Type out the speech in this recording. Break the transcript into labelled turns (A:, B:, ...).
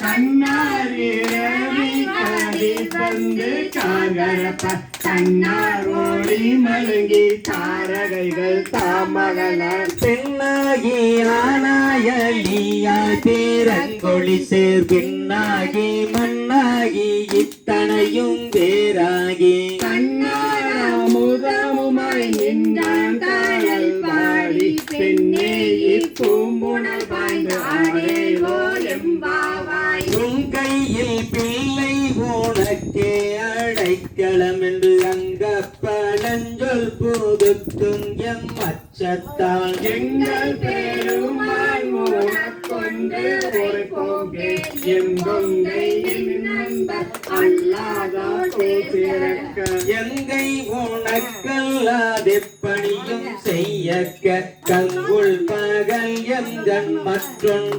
A: கண்ணாரி ரவி காடி தந்து காகரப்ப கண்ணார் ஓடி மழுங்கி தாரகைகள் தாமகனார்
B: பெண்ணாகி ஆனாய நீயாய் பேரங்கொழி சேர் பெண்ணாகி மண்ணாகி இத்தனையும் வேறாகி
A: கண்ணாமுதமுமாய் நின்றான் தாயல் பாடி பெண்ணே இப்போ
B: உன் கையில் பிள்ளை உனக்கே அடைக்கலம் என்று அங்க பழஞ்சொல் புதுக்கும் எம் அச்சத்தால்.
A: எங்கள் பெருமாள் உனக்கொண்டு ஒரு
B: எங்கை உனக்கல்லாதெப்பணியும் செய்யக்க. கங்குள் பகல் எந்தன் மற்றொன்று